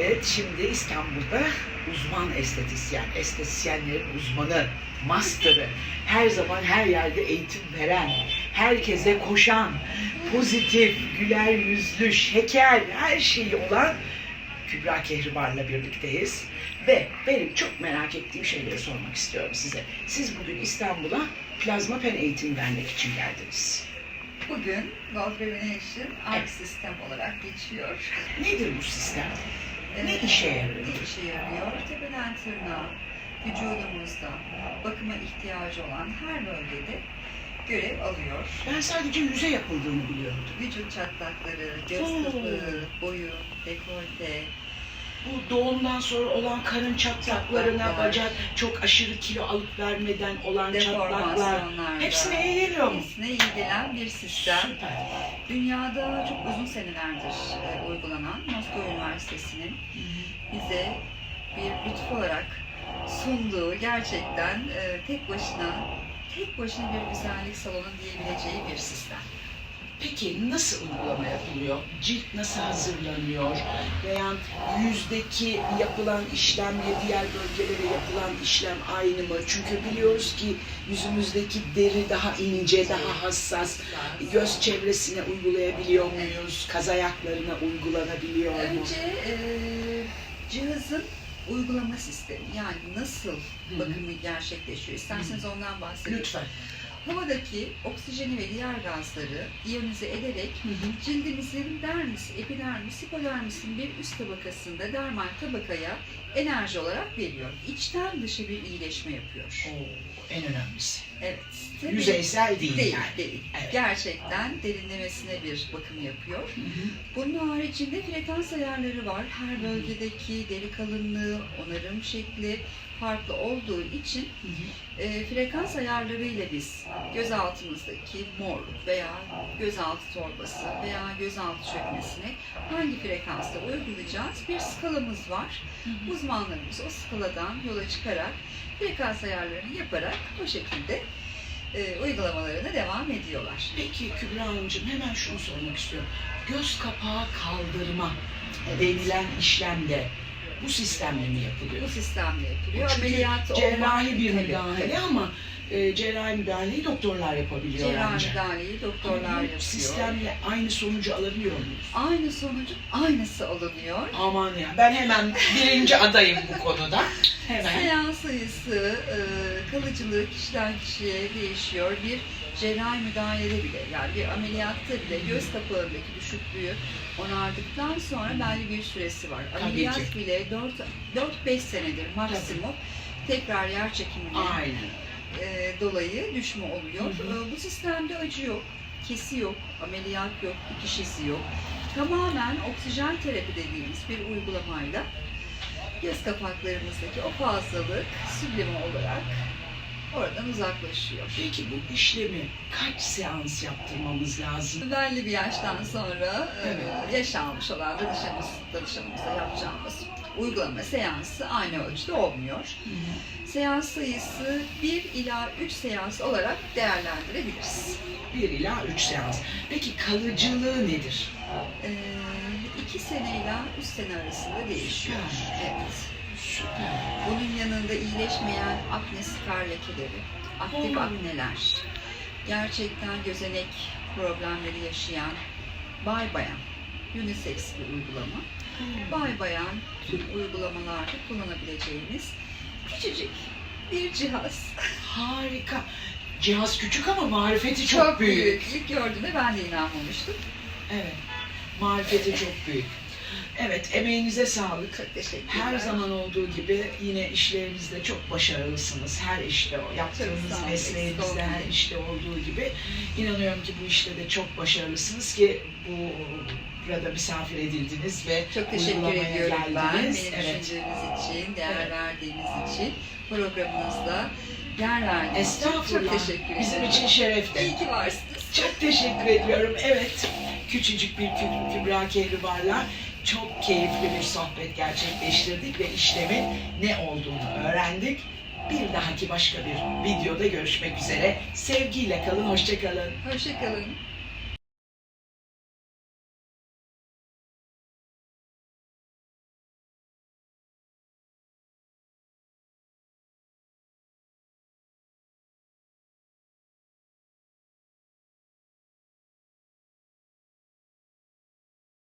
Evet, şimdi İstanbul'da uzman estetisyen, estetisyenlerin uzmanı, master'ı, her zaman her yerde eğitim veren, herkese koşan, pozitif, güler yüzlü, şeker, her şeyi olan Kübra Kehribar'la birlikteyiz. Ve benim çok merak ettiğim şeyleri sormak istiyorum size. Siz bugün İstanbul'a plazma pen eğitim vermek için geldiniz. Bugün Gold Revenation Arc Sistem olarak geçiyor. Nedir bu sistem? Ne işe yarıyor? Ne işe yarıyor? Tepeden tırnağa, vücudumuzda bakıma ihtiyacı olan her bölgede görev alıyor. Ben sadece yüze yapıldığını biliyordum. Vücut çatlakları, göz Oo. kapağı, boyun, dekolte, Bu doğumdan sonra olan karın çatlaklarına, Çatlaklar. bacak çok aşırı kilo alıp vermeden olan çatlaklar. Hepsine iyi geliyor mu? hepsine iyi gelen bir sistem. Süper. Dünyada çok uzun senelerdir e, uygulanan Moskova Üniversitesi'nin bize bir lütfu olarak sunduğu gerçekten e, tek başına tek başına bir güzellik salonu diyebileceği bir sistem. Peki nasıl uygulama yapılıyor? Cilt nasıl hazırlanıyor? Veya yüzdeki yapılan işlemle diğer bölgelere yapılan işlem aynı mı? Çünkü biliyoruz ki yüzümüzdeki deri daha ince, daha hassas. Göz çevresine uygulayabiliyor muyuz? Kaz ayaklarına uygulanabiliyor mu? Önce e, cihazın uygulama sistemi yani nasıl bakımı gerçekleşiyor isterseniz ondan bahsedeyim. Lütfen. Havadaki oksijeni ve diğer gazları iyonize ederek cildimizin dermis, epidermis, hipodermisin bir üst tabakasında dermal tabakaya enerji olarak veriyor. İçten dışa bir iyileşme yapıyor. Oo, en önemlisi. Evet. tabii- Yüzeysel değil, Değil, yani. değil. Evet. Gerçekten derinlemesine bir bakım yapıyor. Hı hı. Bunun haricinde frekans ayarları var. Her bölgedeki deri kalınlığı, onarım şekli farklı olduğu için Hı hı. e, frekans ayarlarıyla biz gözaltımızdaki morluk veya gözaltı torbası veya gözaltı çökmesini hangi frekansta uygulayacağız? Bir skalamız var. Uzmanlarımız o skaladan yola çıkarak frekans ayarlarını yaparak bu şekilde e, uygulamalarına devam ediyorlar. Peki Kübra Hanımcığım hemen şunu sormak istiyorum. Göz kapağı kaldırma denilen işlemde bu sistemle mi yapılıyor? Bu sistemle yapılıyor. Ameliyat cerrahi bir Tabii, müdahale ama e, cerrahi müdahaleyi doktorlar yapabiliyor cerrahi ancak. müdahaleyi doktorlar Ama yapıyor. sistemle aynı sonucu alabiliyor muyuz? Aynı sonucun aynısı alınıyor. Aman ya ben hemen birinci adayım bu konuda. Hemen. Seans sayısı, e, kalıcılığı kişiden kişiye değişiyor. Bir cerrahi müdahalede bile yani bir ameliyatta bile göz kapağındaki düşüklüğü onardıktan sonra belli bir süresi var. Ameliyat bile 4-5 senedir maksimum tekrar yer çekimine Aynen. E, dolayı düşme oluyor. E, bu sistemde acı yok, kesi yok, ameliyat yok, dikişisi yok. Tamamen oksijen terapi dediğimiz bir uygulamayla göz kapaklarımızdaki o fazlalık süblime olarak oradan uzaklaşıyor. Peki bu işlemi kaç seans yaptırmamız lazım? Belli bir yaştan sonra e, Evet. yaş almış olan danışanımız, danışanımıza yapacağımız uygulama seansı aynı ölçüde olmuyor. Seans sayısı 1 ila 3 seans olarak değerlendirebiliriz. 1 ila 3 seans. Peki kalıcılığı nedir? 2 sene ila 3 sene arasında değişiyor. Süper. Evet. Süper. Bunun yanında iyileşmeyen akne skar lekeleri, aktif akneler, gerçekten gözenek problemleri yaşayan bay bayan, unisex bir uygulama. Bay bayan tüm uygulamalarda kullanabileceğiniz küçücük bir cihaz. Harika. Cihaz küçük ama marifeti çok, büyük. İlk gördüğümde ben de inanmamıştım. Evet. Marifeti çok büyük. Evet, emeğinize sağlık. Çok teşekkürler. Her zaman olduğu gibi yine işlerinizde çok başarılısınız. Her işte o. Yaptığınız olun, mesleğinizde her işte olduğu gibi. inanıyorum ki bu işte de çok başarılısınız ki bu burada misafir edildiniz ve Çok teşekkür ediyorum ben. Geldiniz. Evet. düşündüğünüz için, değer Evet. verdiğiniz için, programınızda yer verdiğiniz için çok teşekkür ederim. Bizim için şerefti. İyi ki varsınız. Çok teşekkür ediyorum. Evet, küçücük bir Kü- Kübra Kehribar'la çok keyifli bir sohbet gerçekleştirdik ve işlemin ne olduğunu öğrendik. Bir dahaki başka bir videoda görüşmek üzere. Sevgiyle kalın, hoşça kalın. Hoşçakalın.